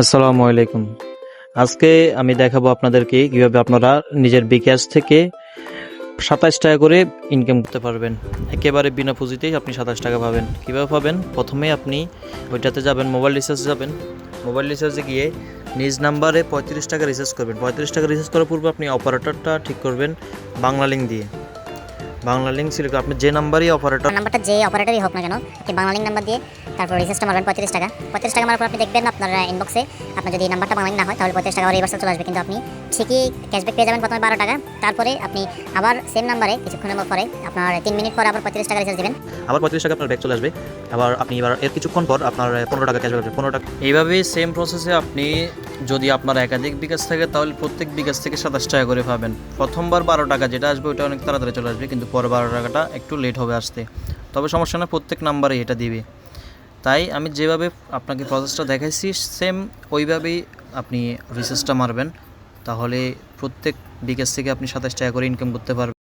আসসালামু আলাইকুম। আজকে আমি দেখাবো আপনাদেরকে কীভাবে আপনারা নিজের বিকাশ থেকে সাতাশ টাকা করে ইনকাম করতে পারবেন। একেবারে বিনা পুঁজিতেই আপনি সাতাশ টাকা পাবেন। কীভাবে পাবেন? প্রথমে আপনি ওইটাতে যাবেন মোবাইল রিচার্জে যাবেন। মোবাইল রিচার্জে গিয়ে নিজ নাম্বারে পঁয়ত্রিশ টাকা রিচার্জ করবেন। পঁয়ত্রিশ টাকা রিচার্জ করার পূর্বে আপনি অপারেটরটা ঠিক করবেন বাংলা লিঙ্ক দিয়ে। বাংলা লিঙ্ক সিলেক্ট আপনি যে নাম্বারই অপারেটর নাম্বারটা যে অপারেটরই হোক না কেন আপনি বাংলা লিঙ্ক নাম্বার দিয়ে তারপর রিচার্জটা মারবেন পঁয়ত্রিশ টাকা। পঁয়ত্রিশ টাকা মারার পর আপনি দেখবেন আপনার ইনবক্সে আপনার যদি নাম্বারটা বাংলা না হয় তাহলে পঁয়ত্রিশ টাকা রিভার্সাল চলে আসবে। কিন্তু আপনি ঠিকই ক্যাশব্যাক পেয়ে যাবেন প্রথমে বারো টাকা তারপরে আপনি আবার সেম নাম্বারে কিছুক্ষণের পরে আপনার তিন মিনিট পরে আবার পঁয়ত্রিশ টাকা রিচার্জ দেবেন। আবার পঁয়ত্রিশ টাকা আপনার ব্যাগ চলে আসবে। আবার আপনি এবার এর কিছুক্ষণ পর আপনার পনেরো টাকা ক্যাশব্যাক আসবে পনেরো টাকা এইভাবেই সেম প্রসেসে আপনি যদি আপনার একাধিক বিকাশ থাকে তাহলে প্রত্যেক বিকাশ থেকে সাতাশ টাকা করে পাবেন। প্রথমবার বারো টাকা যেটা আসবে ওটা অনেক তাড়াতাড়ি চলে আসবে কিন্তু পরে বারো টাকাটা একটু লেট হবে আসতে। তবে সমস্যা না, প্রত্যেক নাম্বারে এটা দিবে। তাই আমি যেভাবে আপনাকে প্রসেসটা দেখাইছি সেম ওইভাবেই আপনি রিসার্চটা মারবেন। তাহলে প্রত্যেক বিকেশ থেকে আপনি সাতাশ টাকা করে ইনকাম করতে পারবেন।